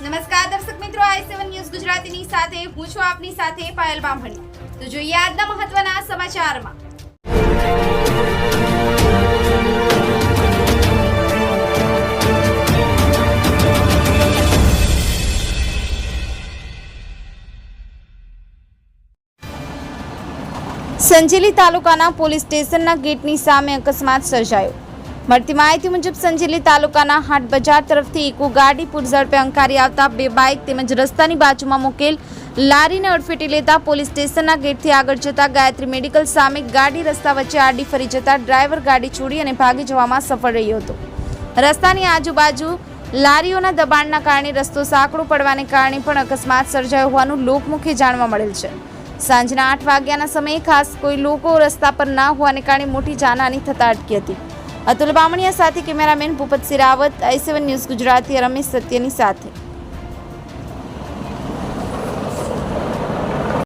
નમસ્કાર દર્શક મિત્રો, આઈ સેવન ન્યૂઝ ગુજરાતીની સાથે, હું છું આપની સાથે પાયલ બામણી. તો જોઈએ આજના મહત્વના સમાચારમાં. સંજેલી તાલુકાના પોલીસ સ્ટેશનના ગેટની સામે અકસ્માત સર્જાયો. મળતી માહિતી મુજબ સંજેલી તાલુકાના હાટ બજાર તરફથી ઇકો ગાડી પૂર ઝડપે અંકારી આવતા બે બાઇક તેમજ રસ્તાની બાજુમાં મૂકેલ લારીને અડફેટી લેતા પોલીસ સ્ટેશનના ગેટથી આગળ જતા ગાયત્રી મેડિકલ સામે ગાડી રસ્તા વચ્ચે આડી ફરી જતા ડ્રાઈવર ગાડી છોડી અને ભાગી જવામાં સફળ રહ્યો હતો. રસ્તાની આજુબાજુ લારીઓના દબાણના કારણે રસ્તો સાંકડો પડવાને કારણે પણ અકસ્માત સર્જાયો હોવાનું લોકમુખે જાણવા મળેલ છે. સાંજના આઠ વાગ્યાના સમયે ખાસ કોઈ લોકો રસ્તા પર ના હોવાને કારણે મોટી જાનહાની થતા અટકી હતી. અતુલ બામણીયા સાથે cameraman Bhupat Siravat I news Gujarati Ramesh સત્યની સાથે.